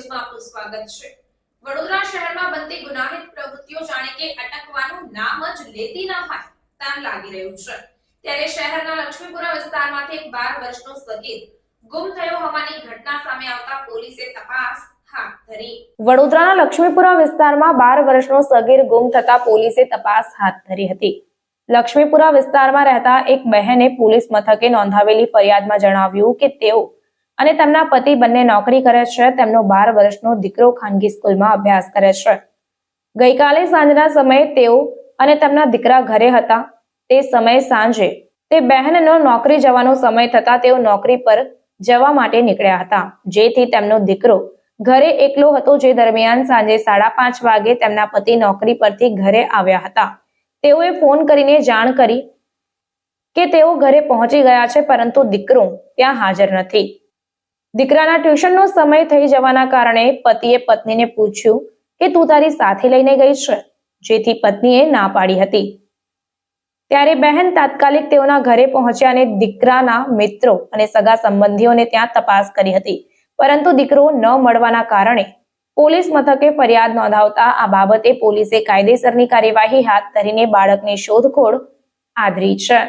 સ્વાગત છે. વડોદરા શહેરમાં બનતી ગુનાહિત પ્રવૃત્તિઓ જાણે કે અટકવાનું નામ જ લેતી ના હોય તેમ લાગી રહ્યું છે. ત્યારે શહેરના લક્ષ્મીપુરા વિસ્તારમાંથી એક બાર વર્ષનો સગીર ગુમ થયો હોવાની ઘટના સામે આવતા પોલીસે તપાસ વડોદરાના લક્ષ્મીપુરા વિસ્તારમાં બાર વર્ષનો સગીર ગુમ થતા પોલીસે તપાસ હાથ ધરી હતી. લક્ષ્મીપુરા વિસ્તારમાં રહેતા એક બહેને પોલીસ મથકે નોંધાવેલી ફરિયાદમાં જણાવ્યું કે તેઓ અને તેમના પતિ બંને નોકરી કરે છે. તેમનો બાર વર્ષનો દીકરો ખાનગી સ્કૂલમાં અભ્યાસ કરે છે. ગઈકાલે સાંજના સમયે તેઓ અને તેમના દીકરા ઘરે હતા. તે સમયે સાંજે તે બહેનનો નોકરી જવાનો સમય થતા તેઓ નોકરી પર જવા માટે નીકળ્યા હતા. જેથી તેમનો દીકરો ઘરે એકલો હતો. જે દરમિયાન સાંજે સાડા પાંચ વાગે તેમના પતિ નોકરી પરથી ઘરે આવ્યા હતા. તેઓએ ફોન કરીને જાણ કરી કે તેઓ ઘરે પહોંચી ગયા છે, પરંતુ દીકરો ત્યાં હાજર નથી. દીકરાના ટ્યુશનનો સમય થઈ જવાના કારણે પતિએ પત્નીને પૂછ્યું કે તું તારી સાથે લઈને ગઈ છે? જેથી પત્નીએ ના પાડી હતી. ત્યારે બહેન તાત્કાલિક તેઓના ઘરે પહોંચ્યા અને દીકરાના મિત્રો અને સગા સંબંધીઓને ત્યાં તપાસ કરી હતી. પરંતુ દીકરો ન મળવાના કારણે પોલીસ મથકે ફરિયાદ નોંધાવતા આ બાબતે પોલીસે કાયદેસરની કાર્યવાહી હાથ ધરીને બાળકની શોધખોળ આદરી છે.